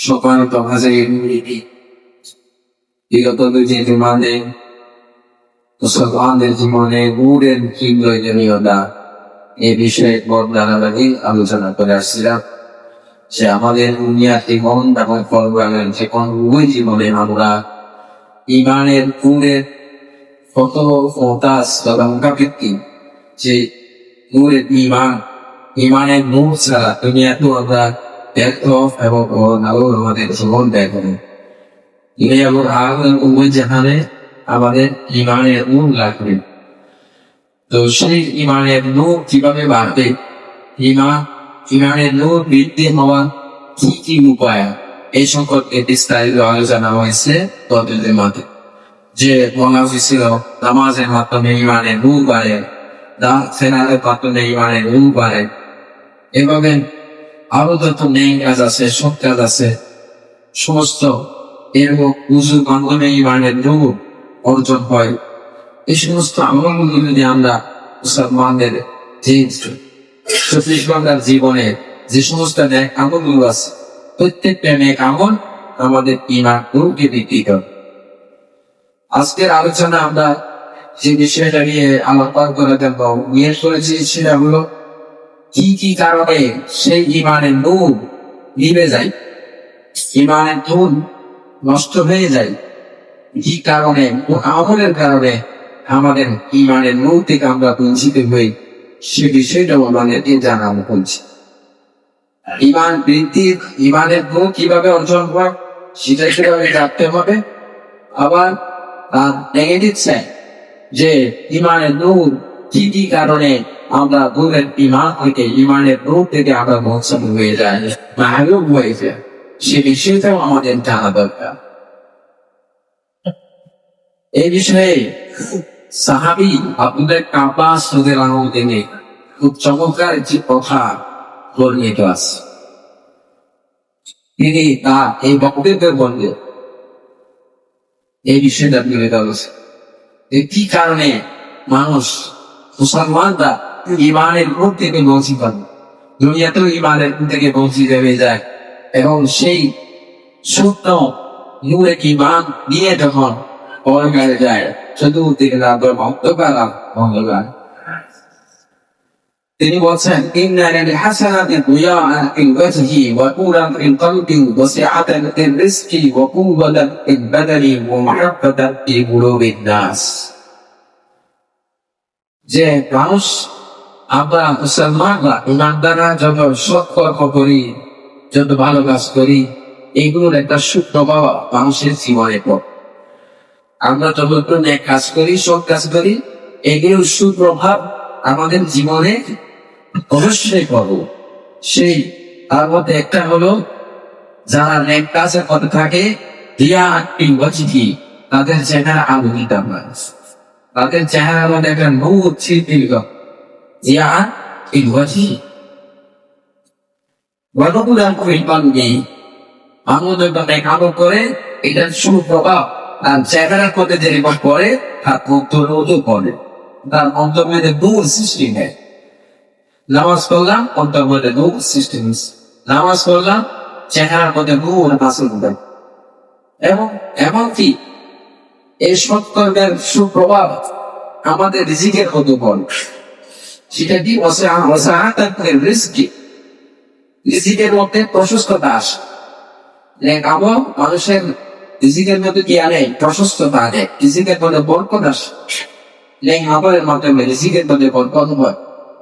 সম্মানিত হাজারিন বিগত দুই জীবনে মুসলমানদের জীবনে নূরের কি প্রয়োজনীয়তা এ বিষয়ে ধারাবাহিক আলোচনা করে আসছিলাম সে আমাদের দুনিয়া জীবন এবং পরবারের জীবন উভয় জীবনে আমরা ইমানের নূরের কত ফোটাস তথা মুখাবৃত্তি যে নূরের ইমান ইমানের নূর ছাড়া দুনিয়া তো আমরা ব্যর্থ এবং আলো আমাদের জীবন দুনিয়া এবং আগুন উভয় জাহানে আমাদের ইমানের নূর লাগবে তো সেই ইমানের নূর কীভাবে বাড়বে? ইমান, ইমানের নূর বৃদ্ধি হওয়া কি কি উপায়? এই সম্পর্কে বিস্তারিত আলোচনা হয়েছে তদের মধ্যে যে বলা হয়েছিল, নামাজের মাধ্যমে ইমানের নূর বাড়ে, দান সেনারের মাধ্যমে ইমানের নূর বাড়ে। এভাবে আরও যত নেই কাজ আছে, সব কাজ আছে, সমস্ত উজুর মাধ্যমে ইমানের নূর অর্জন হয়। এই সমস্ত আমলগুলো যদি আমরা মুসলমানদের চব্বিশ ঘণ্টার জীবনে যে সমস্ত ন্যাক আমলগুলো আছে প্রত্যেকটা ন্যাক আমল আমাদের ইমান নূরকে বৃদ্ধি করে আজকের আলোচনা আমরা যে বিষয়টা নিয়ে আলোচনা করে দেব নিয়ে করেছি সেটা হলো কি কি কারণে সেই ইমানের নূর নিভে যায়? ইমানের নূর নষ্ট হয়ে যায়। কি কারণে ও আমলের কারণে আমাদের ইমানের নূর থেকে আমরা বঞ্চিত হই সে বিষয়টাও আমাদেরকে জানানো হচ্ছে ইমান বৃদ্ধির ইমানের নূর কীভাবে অর্জন হয়, সেটা কীভাবে জানতে হবে? আবার তার নেগেটিভ সাইড যে ইমানের নূর কি কি কারণে আমরা নূরের ইমান থেকে, ইমানের নূর থেকে আমরা বঞ্চিত হয়ে যাই, মাহরুম হয়ে যায় সে বিষয়টাও আমাদের জানা দরকার। এই বিষয়ে সাহাবি আপনাদের কাবাস ওদের আনন্দে খুব চমৎকার একটি কথা বর্ণিত আছে। তিনি তা এই বক্তব্যের বললেন এই বিষয়টা তুলে ধরেছে যে কি কারণে মানুষ মুসলমানরা ইমানের রূপ থেকে বঞ্চিত হয় দুনিয়াতেও ইমানের রূপ থেকে বঞ্চিত হয়ে যায়। এবং সেই সত্য নূরে ইমান নিয়ে যখন পরকালে যায় তারপর ভক্ত পেলাম ভগবান তিনি বলছেন ইন্নালিল হাসানাতি দিয়াআন ফিল ওয়াজহি ওয়া তুরান ফিল কলবি ওয়া সিআতান ফিল রিজকি ওয়া কুওয়াতান ফিল বাদানি ওয়া মাহাব্বাতান নাস। যে মানুষ আমরা মুসলমানরা ইমানদাররা যত সৎ কর্ম করি, যত ভালো কাজ করি, এগুলোর একটা সুপ্রভাব মানুষের জীবনে পড়ে। আমরা যত ন্যাক কাজ করি, সৎ কাজ করি, এগুলোর সুপ্রভাব আমাদের জীবনে অবশ্যই পাবো। সেই, তার মধ্যে একটা হলো, যারা ন্যাক কাজের পথে থাকে দিয়া কি তাদের চেহারা আলো দিতাম তাদের চেহারা মধ্যে একটা নূর ছিটিল দিয়া ইনভাজি গতকুলাম করিবান নেই আমাদের ন্যাক আলো করে এটার আর চেহারার পথে যেরকম পড়ে তার পড়ে তার নূর সৃষ্টি নামাজ পড়লাম নূর সৃষ্টি নামাজ চেহারার নূর হাসিল দেয় এবং এমনকি এই সৎকর্মের সুপ্রভাব আমাদের রিজিকের মতো বল সেটা কি? রিজিকের মধ্যে প্রশস্ততা আসে। কামো মানুষের রিজিকের মধ্যে কি আনে? প্রশস্ততা আনে। রিজিকের মধ্যে বরকত আসে। লেখ আমলের মাধ্যমে রিজিকের মধ্যে বরকত হয়।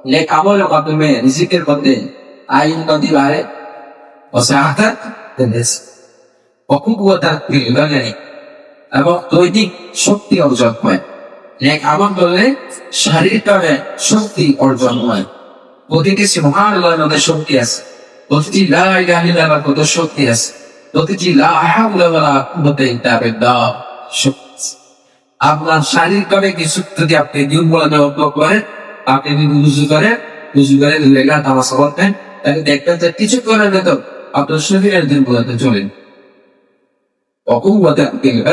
লেখ আমলের মাধ্যমে রিজিকের মধ্যে আইন নদী বাড়ে। অকুবতার বিজ্ঞানী এবং দৈনিক শক্তি অর্জন হয়। লেখ আমল করলে শারীরিকভাবে শক্তি অর্জন হয়। প্রতিটি মহান আল্লাহর মধ্যে শক্তি আছে। প্রতিটি লাই গাহিলার কত শক্তি আছে। প্রতিটি আপনার শারীরিকভাবে কিছু যদি আপনি দুর্বলতা অনুভব করেন, আপনি যদি উজু করেন উজু করে লেগা তামাশা করতেন তাহলে দেখবেন যে কিছু করার ভেতর আপনার শরীরের দুর্বলতা চলেন অকুবতা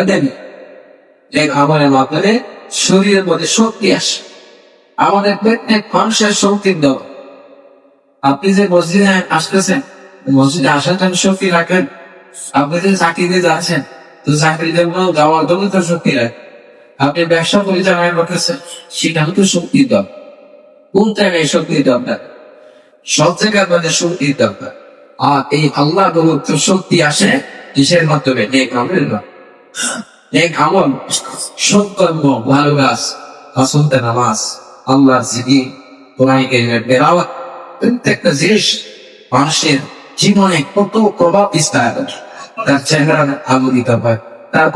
দেন এক আমাদের মাধ্যমে শরীরের মধ্যে শক্তি আসে। আমাদের প্রত্যেক মানুষের শক্তি দেওয়া আপনি যে মসজিদে আসতেছেন, মসজিদে আসার জন্য শক্তি রাখেন। আপনি যে চাকরিতে যাচ্ছেন, তো চাকরির জন্য যাওয়ার জন্য তো শক্তি লাগে আপনি ব্যবসা পরিচালনা করতেছেন সেখানে তো শক্তি দরকার কোন জায়গায় শক্তি দরকার সব জায়গায় আপনাদের শক্তি দরকার আর এই আল্লাহ প্রদত্ত শক্তি আসে, কিসের মাধ্যমে? নেক আমলের মাধ্যমে। নেক আমল ভালো নামাজ প্রত্যেকটা জিনিস মানুষের জীবনে কত প্রভাব বিস্তার তার চেহারা হয়, তার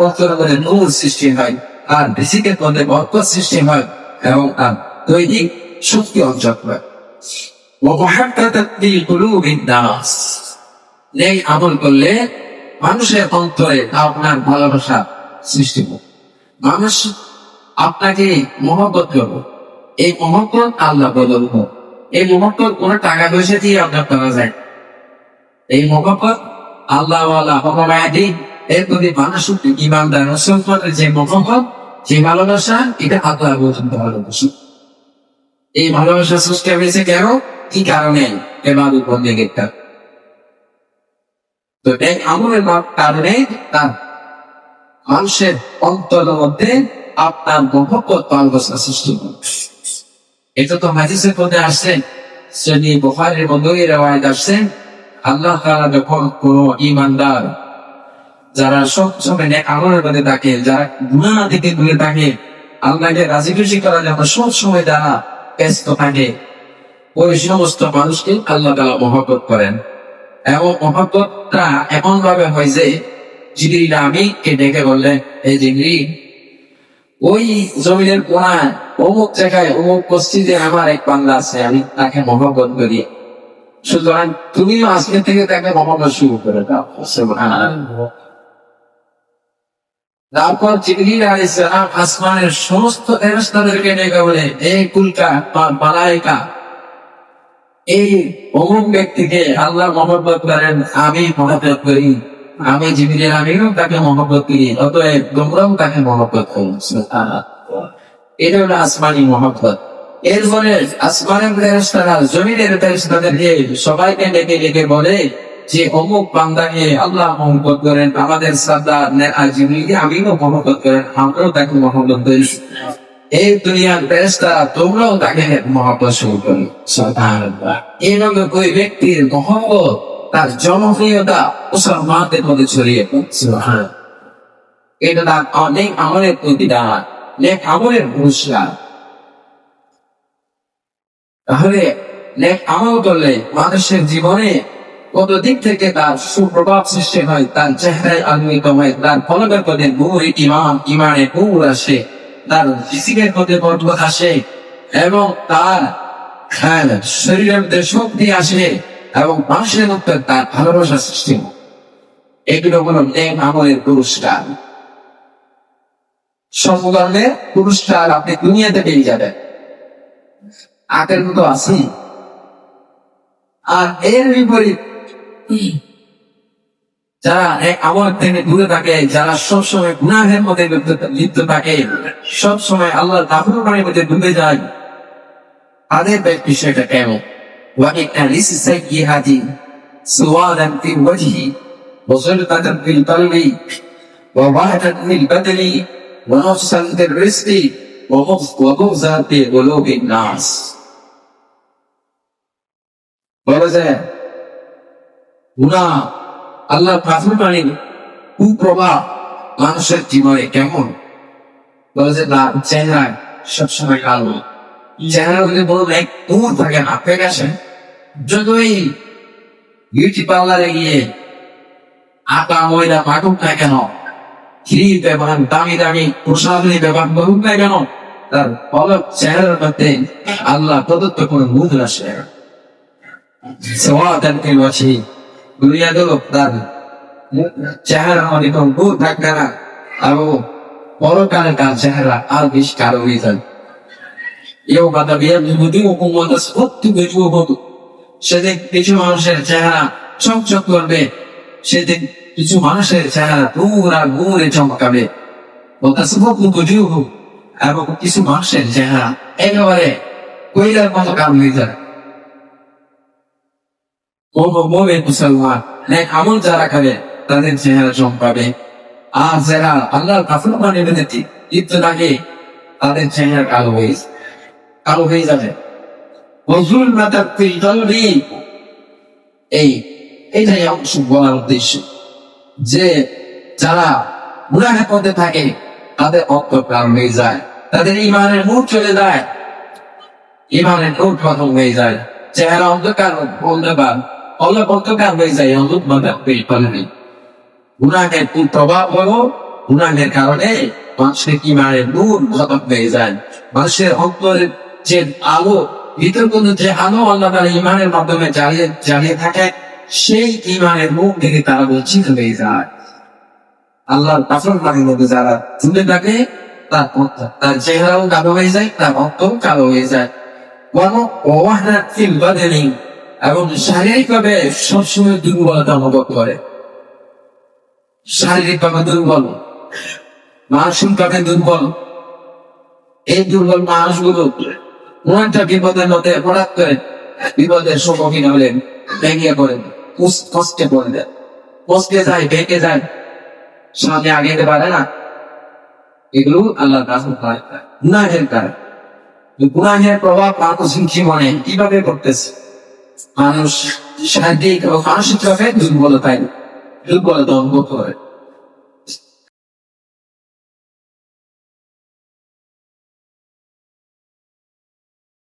নূর সৃষ্টি হয় আর ঋষিকের মধ্যে সৃষ্টি হয় এবং তার দৈনিক শক্তি অর্জন হয়। নেই আমল করলে মানুষের অন্তরে আপনার ভালোবাসা সৃষ্টি হবে মানুষ আপনাকে মহব্বত করবে। এই মহব্বত আল্লাহ বদলব এই মহব্বত কোন টাকা পয়সা দিয়ে আপনার করা যায়। এই মহব্বত আল্লাহ আল্লাহ এর প্রতি মানুষ ইমানদার। মুসলমানের যে মহব্বত, যে ভালোবাসা, এটা আল্লাহ পর্যন্ত ভালোবাসা। এই ভালোবাসা সৃষ্টি হয়েছে কেন? কি কারণে? এবার উপর দিকেটা তো এই আমলের কারণে তার মানুষের অন্তরের মধ্যে আপনার মহব্বত ভালোবাসা সৃষ্টি হয় এটা তো হাদিসের মধ্যে আসছে, শ্রেণি বুখারের মধ্যে রেওয়ায়ত আসছে। আল্লাহ তাআলা যখন কোন ইমানদার যারা সব সময় নেক আমলের মধ্যে থাকে, যারা গুনাহ থেকে দূরে থাকে, আল্লাহকে রাজি খুশি করার জন্য সব সময় যারা ব্যস্ত থাকে, ওই সমস্ত মানুষকে আল্লাহ তালা মহব্বত করেন। এবং মহব্বতটা এমন ভাবে হয় যে ডেকে বললেন ওই জমিনের কোনায়, অমুক জায়গায়, অমুক মসজিদে আমার এক আছে, আমি তাকে মহব্বত করি। সুতরাং তুমিও আজকে থেকে তাকে মহব্বত শুরু করে দাও। তারপর জিবরিল সালাম আসমানের সমস্ত ফেরেশতাদেরকে ডেকে বলে এই কুলকা মালাইকা, এই অমুক ব্যক্তিকে আল্লাহ মহব্বত করেন, আমি মহব্বত করি। আমি জিবরিল আমিও তাকে মহব্বত করি। অতএব তোমরাও তাকে মহব্বত করো এটা হলো আসমানি মহব্বত। এরপরে আসমানের ফেরেশতারা, জমিনের ফেরেশতাদেরকে সবাইকে ডেকে ডেকে বলে যে, অমুক বান্দাকে আল্লাহ মহব্বত করেন, আমাদের সর্দার জিবরিলকে আমিও মহব্বত করেন, আমরাও তাকে মহব্বত করি। এই দুনিয়ার ফেরেশতারা, তোমরাও তাকে মহব্বত শুরু করো, সুবহানাল্লাহ। এইভাবে ওই ব্যক্তির মহব্বত তার জনপ্রিয়তা মুসলমানদের মধ্যে ছড়িয়ে পড়ছে। সুবহানাল্লাহ। এটা তার অনেক আমলের প্রতিদান নেক আমলের পুরস্কার। তাহলে নেক আমল করলে মানুষের জীবনে কত দিক থেকে তার সুপ্রভাব সৃষ্টি হয় তার চেহারায় আলোকিত হয় তার ফলকের পদে নূর ইমান ইমানের নূর আসে তার ফিজিকের পদে বরকত আসে এবং তার হ্যাঁ, শরীরের মধ্যে শক্তি আসে। এবং মানুষের মধ্যে তার ভালোবাসা সৃষ্টি হয়। এগুলো হলো নেক আমলের পুরস্কার। সমকর্ণের পুরস্কার আপনি দুনিয়াতে পেয়ে যাবেন। আগের মতো আছে। আর এর বিপরীত, যারা এক আমল থেকে দূরে থাকে, যারা সবসময় গুনাহের মধ্যে লিপ্ত- থাকে সবসময় আল্লাহ তাহুরের মধ্যে ডুবে যায়, তাদের বিষয়টা কেমন? وإن لسيئة سوادا في الوجه وسلطة في القلب ووهدة في البدن ونفسا في الرزق ومغز- ومغزى في قلوب الناس বলা যায় গুণা আল্লাহ প্রাথমিক বাণীর কুপ্রভাব মানুষের জীবনে কেমন বলা যায় না চেহারায় সবসময় কালো যদি বলুন এক দূর থাকে না পেয়ে গেছে যতই বিউটি পার্লারে গিয়ে আটা, ময়দা মাটুক না কেন ক্রিম ব্যবহার, দামি দামি প্রসাদনী ব্যবহার করুক না কেন, তার পলক চেহারার মধ্যে আল্লাহ প্রদত্ত কোনো মুখ আসে। ফিল ওয়াজহি দুনিয়া তো তার চেহারা কোনো মুখ থাকবে না। এবং পরকালে তার চেহারা আর বেশি কালো হয়ে যাবে। يوم تبيض وجوه وتسقط وجوه সেদিন কিছু মানুষের চেহারা চকচক করবে সেদিন কিছু মানুষের চেহারা পুরা ঘুরে চমকাবে وتسقط وجوه এবং কিছু মানুষের চেহারা একেবারে কইলার মতো কাম হয়ে যায় মোমেন মুসলমান নেক আমল যারা করে তাদের চেহারা চমকাবে আর যারা আল্লাহর কাফল মানে বেঁধেছি লিপ্ত থাকে তাদের চেহারা কালো হয়ে যাবে। কালো হয়ে যাবে। এই, এটাই অংশ বলার উদ্দেশ্য। যে যারা পথে থাকে, তাদের হয়ে যায়। তাদের ইমানের মুখ চলে যায়। ইমানের খতম হয়ে যায়। চেহারা অন্ধকার অন্ধকার অল্প অন্ধকার হয়ে যায়। মাথা পেয়ে ফেলেনি গুণাহের প্রভাব হলো গুণাহের কারণে মানুষের ইমানের নূর খতম হয়ে যায়। মানুষের অন্তরের যে আলো ভিতর কিন্তু যে আলো আল্লাহ তারা ইমানের মাধ্যমে জ্বালিয়ে জ্বালিয়ে থাকে, সেই ইমানের মুখ থেকে তারা বঞ্চিত হয়ে যায়। আল্লাহর কাফর বাড়ির মধ্যে যারা শুনে থাকে তার তার চেহারাও কালো হয়ে যায়, তার অন্তর কালো হয়ে যায়। এবং শারীরিকভাবে সবসময় দুর্বলতা অনুভব করে। শারীরিকভাবে দুর্বল, মানসিকভাবে দুর্বল। এই দুর্বল মানুষগুলো একটা বিপদের মধ্যে হঠাৎ করে বিপদের সম্মুখীন হলেন, ভেঙে পড়েন কষ্টে পড়ে দেন কষ্টে যায়, ভেঙে যায়। সামনে আগে যেতে পারে না। এগুলো আল্লাহ গুনাহের কারণ। গুনাহের প্রভাব মানুষ জীবনে কীভাবে করতেছে মানুষ শারীরিক এবং মানসিকভাবে দুর্বলতায়, দুর্বলতা অনুভব করে।